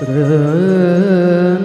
जाऊन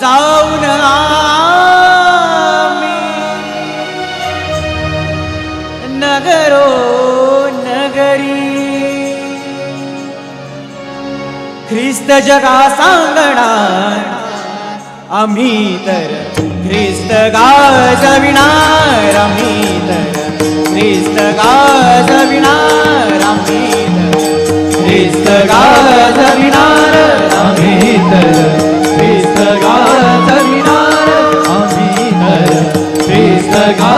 जाऊन आम्ही नगरो नगरी. ख्रिस्त जगा सांगणार आम्ही तर ख्रिस्त गाजविणार आम्ही तर ख्रिस्त गाजविणार आम्ही तर ख्रिस्त गाजविणार आम्ही तर ख्रिस्त गाजविणार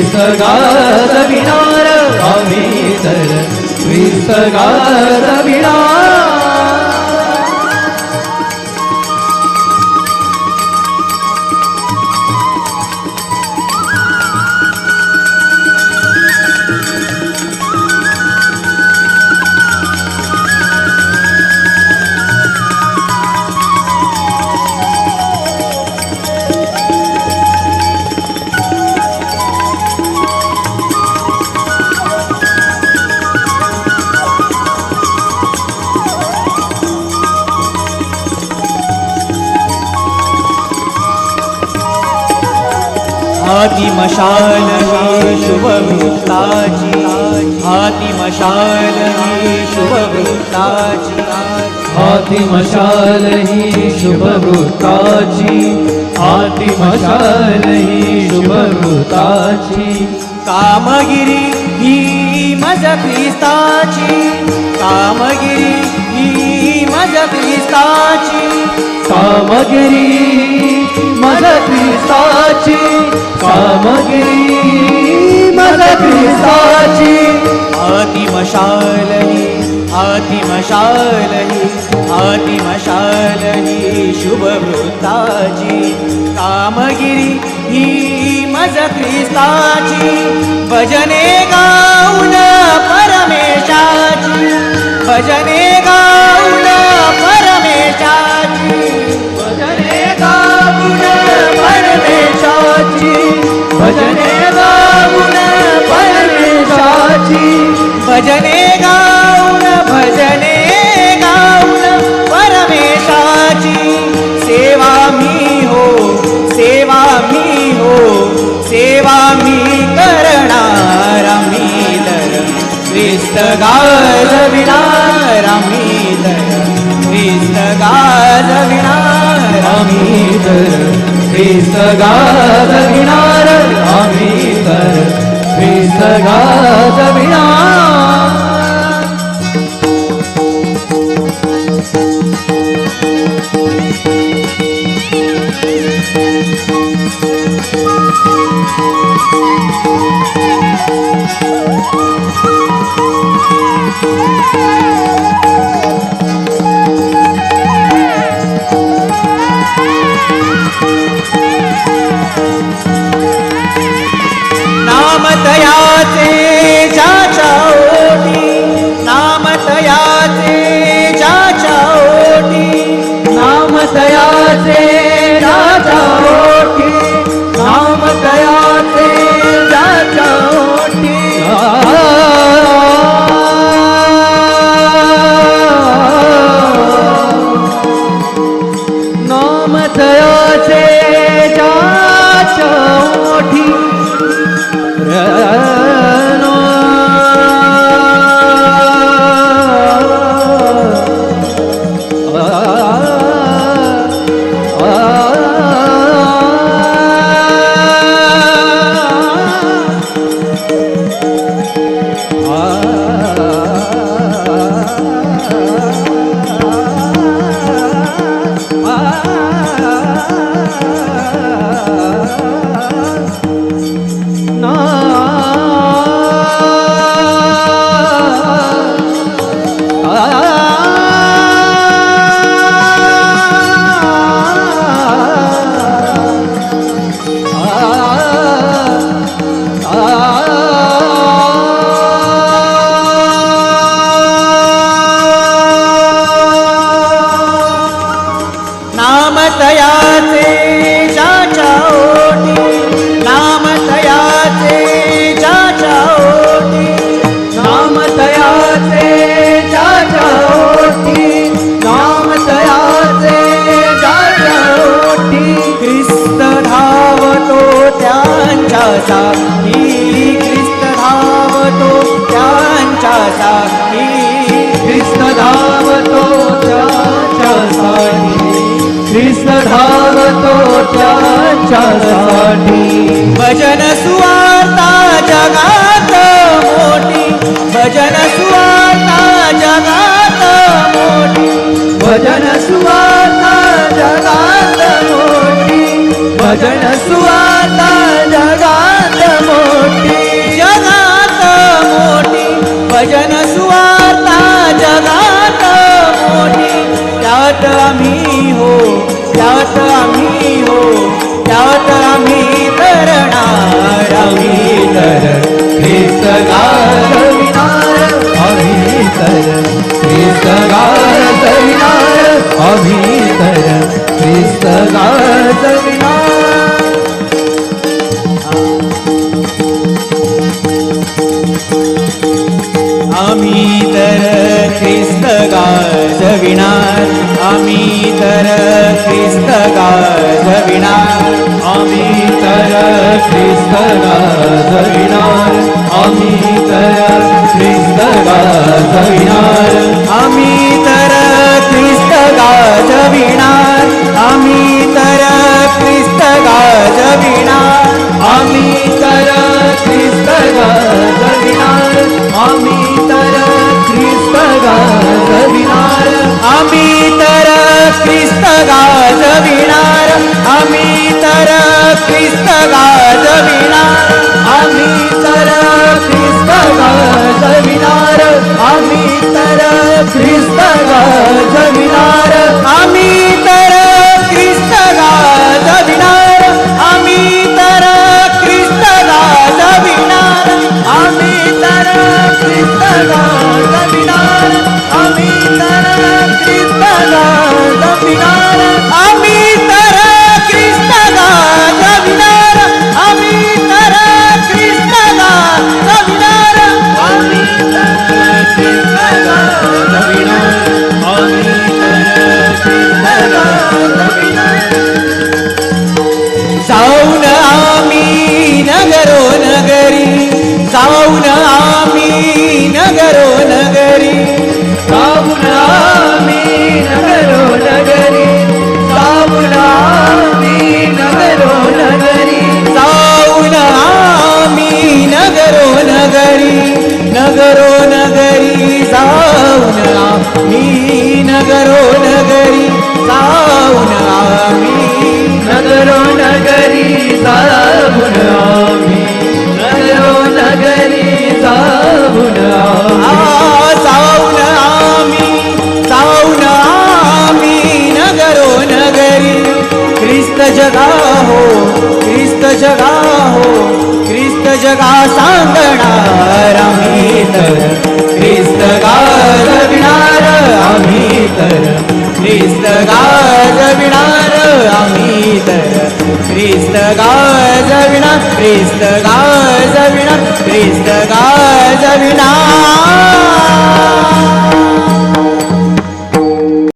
ख्रिस्त गाजविणार आम्ही तर ख्रिस्त हाती मशाल ही शुभवृत्ताची। हाती मशाल ही शुभवृत्ताची। हाती मशाल ही शुभवृत्ताची। हाती मशाल ही शुभवृत्ताची। कामगिरी ही मज ख्रिस्ताची। कामगिरी ही मज ख्रिस्ताची। कामगिरी मदती ख्रिस्ताची कामगिरी मज ख्रिस्ताची हाती मशाल ही शुभवृत्ताची कामगिरी ही मज ख्रिस्ताची भजने गाऊन परमेशाची भजने गाऊ गाजविणार आम्ही तर ख्रिस्त गाजविणार आम्ही तर ख्रिस्त गाजविणार आम्ही तर ख्रिस्त गाजविणार तुमच्यासाठी भजन अमि तर क्रिस्तका धरिणा God. ख्रिस्त जगा सांगणार आम्ही तर? ख्रिस्त गाजविणार आम्ही तर? ख्रिस्त गाजविणार आम्ही तर? ख्रिस्त गाजविणार ख्रिस्त गाजविणार ख्रिस्त गाजविणार